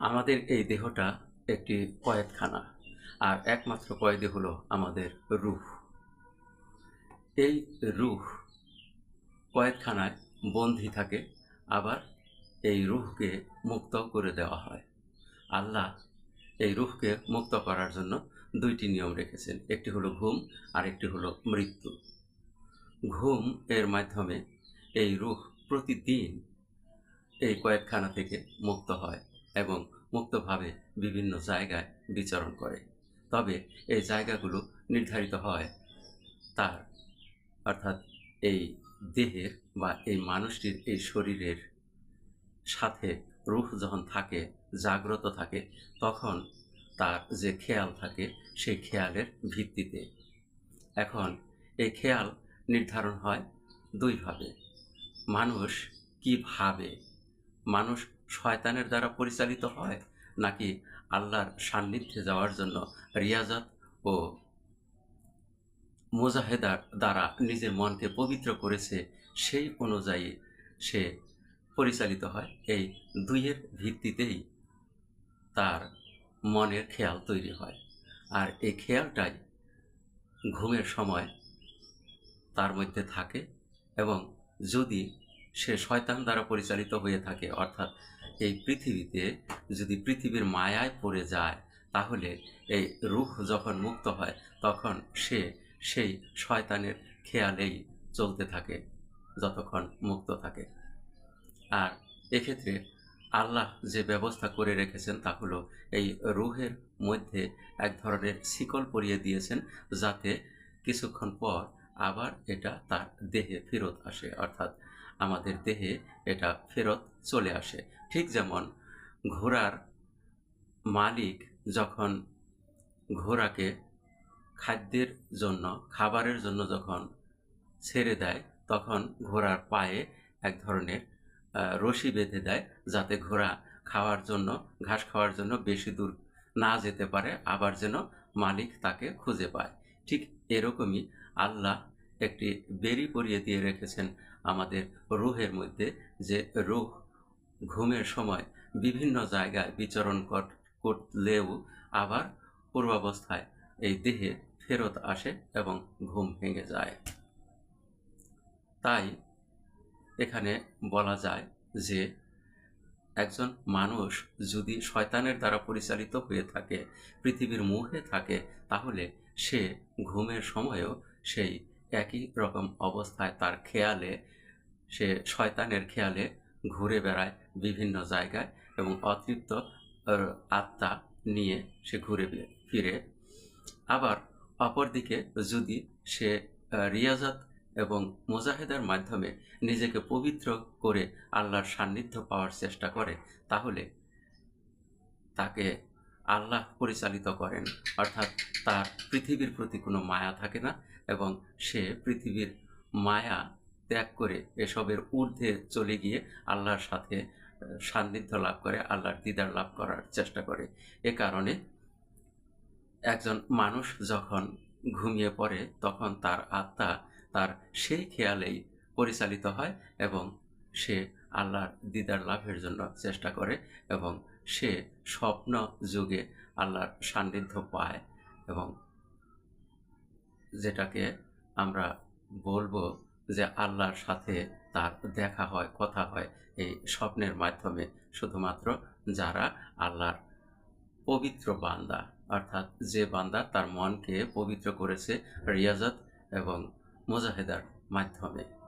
আমাদের এই দেহটা একটি কয়েদখানা, আর একমাত্র কয়েদি হলো আমাদের রূহ। এই রূহ কয়েদখানায় বন্দি থাকে, আবার এই রুহকে মুক্ত করে দেওয়া হয়। আল্লাহ এই রুহকে মুক্ত করার জন্য দুইটি নিয়ম রেখেছেন, একটি হলো ঘুম, আর একটি হলো মৃত্যু। ঘুম এর মাধ্যমে এই রুহ প্রতিদিন এই কয়েকখানা থেকে মুক্ত হয়। এবং মুক্তভাবে বিভিন্ন জায়গায় বিচরণ করে। তবে এই জায়গাগুলো নির্ধারিত হয় তার, অর্থাৎ এই দেহের বা এই মানুষটির এই শরীরের সাথে রূহ যখন থাকে, জাগ্রত থাকে, তখন তার যে খেয়াল থাকে, সেই খেয়ালের ভিত্তিতে। এখন এই খেয়াল নির্ধারণ হয় দুইভাবে। মানুষ কি ভাবে? মানুষ শয়তানের দ্বারা পরিচালিত হয়, নাকি আল্লাহর সান্নিধ্যে যাওয়ার জন্য রিয়াজাত ও মোজাহেদার দ্বারা নিজের মনকে পবিত্র করেছে, সেই অনুযায়ী সে পরিচালিত হয়। এই দুইয়ের ভিত্তিতেই তার মনের খেয়াল তৈরি হয়। আর এই খেয়ালটাই ঘুমের সময় তার মধ্যে থাকে এবং যদি সে শয়তান দ্বারা পরিচালিত হয়ে থাকে, অর্থাৎ এই পৃথিবীতে যদি পৃথিবীর মায়ায় পড়ে যায়, তাহলে এই রুহ যখন মুক্ত হয়, তখন সে সেই শয়তানের খেয়ালেই চলতে থাকে, যতক্ষণ মুক্ত থাকে। আর এক্ষেত্রে আল্লাহ যে ব্যবস্থা করে রেখেছেন, তা হলো এই রুহের মধ্যে এক ধরনের শিকল পরিয়ে দিয়েছেন, যাতে কিছুক্ষণ পর আবার এটা তার দেহে ফেরত আসে, অর্থাৎ আমাদের দেহে এটা ফেরত চলে আসে। ঠিক যেমন ঘোড়ার মালিক যখন ঘোড়াকে খাদ্যের জন্য, খাবারের জন্য যখন ছেড়ে দেয়, তখন ঘোড়ার পায়ে এক ধরনের রশি বেঁধে দেয় যাতে ঘোড়া খাওয়ার জন্য, ঘাস খাওয়ার জন্য বেশি দূর না যেতে পারে, আবার যেন মালিক তাকে খুঁজে পায়। ঠিক এরকমই আল্লাহ একটি বেরি পরিয়ে দিয়ে রেখেছেন আমাদের রুহের মধ্যে যে রুহ ঘুমের সময় বিভিন্ন জায়গায় বিচরণ কর- করলেও আবার পূর্বাবস্থায় এই দেহে ফেরত আসে এবং ঘুম ভেঙে যায়। তাই এখানে বলা যায় যে একজন মানুষ যদি শয়তানের দ্বারা পরিচালিত হয়ে থাকে, পৃথিবীর মুখে থাকে, তাহলে সে ঘুমের সময়ও সেই একই রকম অবস্থায় তার খেয়ালে, সে শয়তানের খেয়ালে ঘুরে বেড়ায় বিভিন্ন জায়গায় এবং অতৃপ্ত আত্মা নিয়ে সে ঘুরে ফিরে। আবার অপরদিকে যদি সে রিয়াজাত এবং মোজাহেদার মাধ্যমে নিজেকে পবিত্র করে আল্লাহর সান্নিধ্য পাওয়ার চেষ্টা করে, তাহলে তাকে আল্লাহ পরিচালিত করেন। অর্থাৎ তার পৃথিবীর প্রতি কোনো মায়া থাকে না এবং সে পৃথিবীর মায়া ত্যাগ করে এসবের ঊর্ধ্বে চলে গিয়ে আল্লাহর সাথে সান্নিধ্য লাভ করে, আল্লাহর দিদার লাভ করার চেষ্টা করে। এ কারণে একজন মানুষ যখন ঘুমিয়ে পড়ে, তখন তার আত্মা তার সেই খেয়ালেই পরিচালিত হয় এবং সে আল্লাহর দিদার লাভের জন্য চেষ্টা করে এবং সে স্বপ্ন যুগে আল্লাহর সান্নিধ্য পায় এবং যেটাকে আমরা বলব যে আল্লাহর সাথে তার দেখা হয়, কথা হয় এই স্বপ্নের মাধ্যমে। শুধুমাত্র যারা আল্লাহর পবিত্র বান্দা, অর্থাৎ যে বান্দা তার মনকে পবিত্র করেছে রিয়াজত এবং মোজাহেদার মাধ্যমে।